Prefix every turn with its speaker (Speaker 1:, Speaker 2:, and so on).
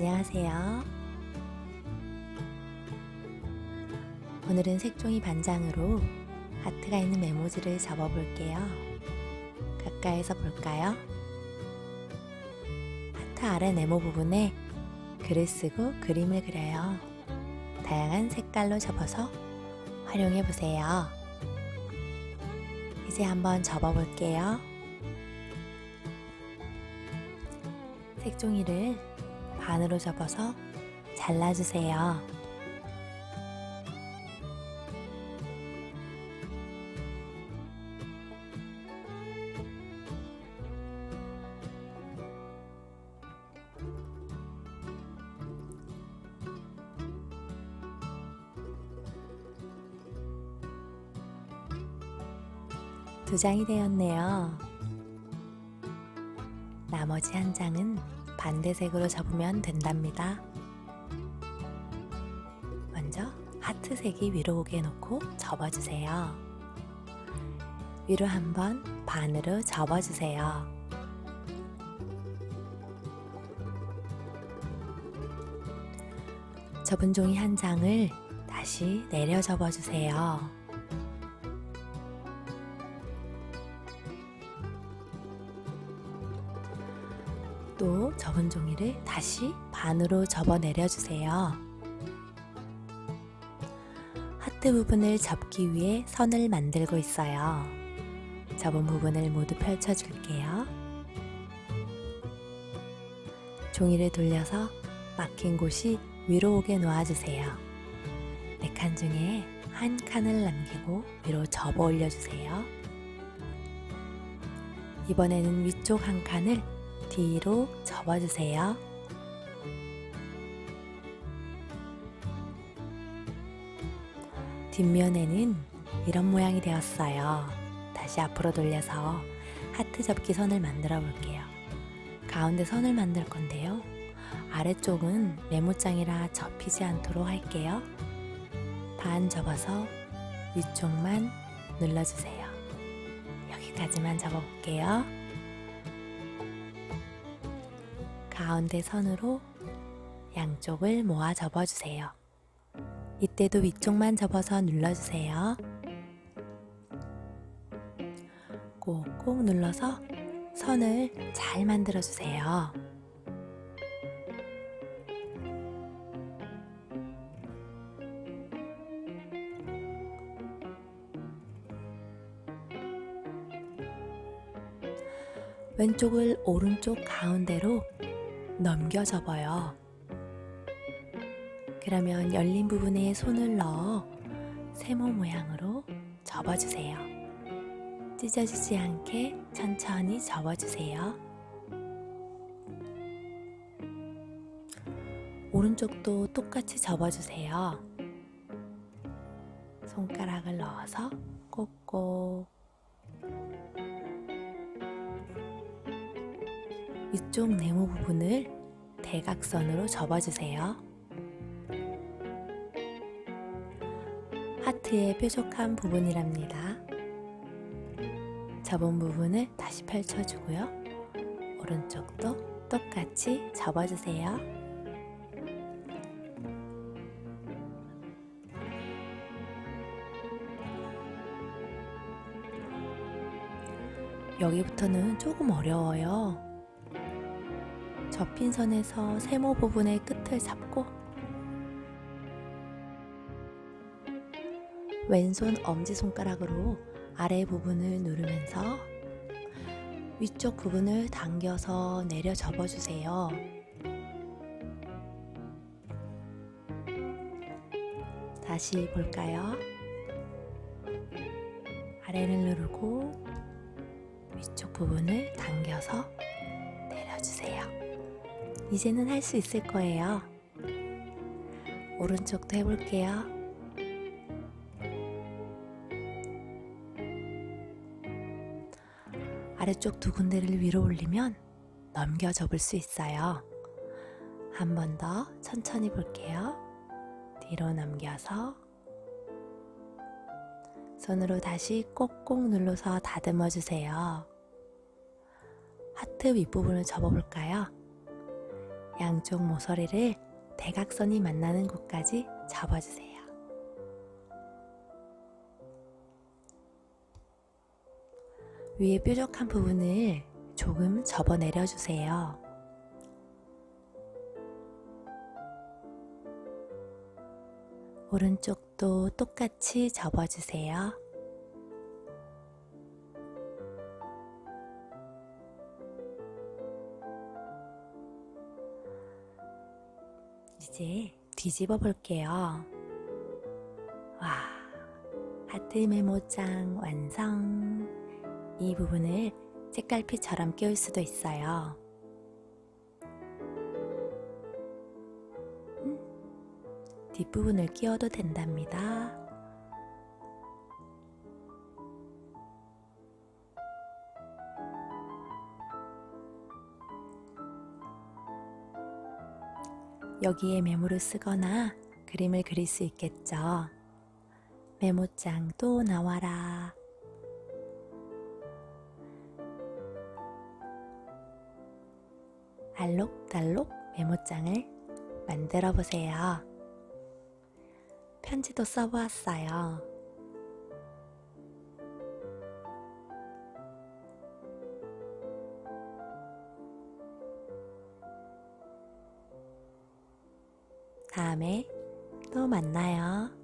Speaker 1: 안녕하세요. 오늘은 색종이 반장으로 하트가 있는 메모지를 접어볼게요. 가까이서 볼까요? 하트 아래 네모 부분에 글을 쓰고 그림을 그려요. 다양한 색깔로 접어서 활용해 보세요. 이제 한번 접어볼게요. 색종이를 반으로 접어서 잘라주세요. 두 장이 되었네요. 나머지 한 장은 반대색으로 접으면 된답니다. 먼저 하트색이 위로 오게 놓고 접어주세요. 위로 한번 반으로 접어주세요. 접은 종이 한 장을 다시 내려 접어주세요. 접은 종이를 다시 반으로 접어 내려주세요. 하트 부분을 접기 위해 선을 만들고 있어요. 접은 부분을 모두 펼쳐줄게요. 종이를 돌려서 막힌 곳이 위로 오게 놓아주세요. 네 칸 중에 한 칸을 남기고 위로 접어 올려주세요. 이번에는 위쪽 한 칸을 뒤로 접어주세요. 뒷면에는 이런 모양이 되었어요. 다시 앞으로 돌려서 하트 접기 선을 만들어 볼게요. 가운데 선을 만들 건데요. 아래쪽은 메모장이라 접히지 않도록 할게요. 반 접어서 위쪽만 눌러주세요. 여기까지만 접어볼게요. 가운데 선으로 양쪽을 모아 접어주세요. 이때도 위쪽만 접어서 눌러주세요. 꼭꼭 눌러서 선을 잘 만들어주세요. 왼쪽을 오른쪽 가운데로 넘겨 접어요. 그러면 열린 부분에 손을 넣어 세모 모양으로 접어주세요. 찢어지지 않게 천천히 접어주세요. 오른쪽도 똑같이 접어주세요. 손가락을 넣어서 꼭꼭 위쪽 네모 부분을 대각선으로 접어주세요. 하트의 뾰족한 부분이랍니다. 접은 부분을 다시 펼쳐주고요. 오른쪽도 똑같이 접어주세요. 여기부터는 조금 어려워요. 접힌 선에서 세모 부분의 끝을 잡고 왼손 엄지손가락으로 아래 부분을 누르면서 위쪽 부분을 당겨서 내려 접어주세요. 다시 볼까요? 아래를 누르고 위쪽 부분을 당겨서. 이제는 할 수 있을 거예요. 오른쪽도 해볼게요. 아래쪽 두 군데를 위로 올리면 넘겨 접을 수 있어요. 한 번 더 천천히 볼게요. 뒤로 넘겨서 손으로 다시 꼭꼭 눌러서 다듬어 주세요. 하트 윗부분을 접어볼까요? 양쪽 모서리를 대각선이 만나는 곳까지 접어주세요. 위에 뾰족한 부분을 조금 접어 내려주세요. 오른쪽도 똑같이 접어주세요. 이제 뒤집어 볼게요. 와, 하트 메모장 완성. 이 부분을 책갈피처럼 끼울 수도 있어요. 음, 뒷부분을 끼워도 된답니다. 여기에 메모를 쓰거나 그림을 그릴 수 있겠죠. 메모장 또 나와라. 알록달록 메모장을 만들어 보세요. 편지도 써보았어요. 다음에 또 만나요.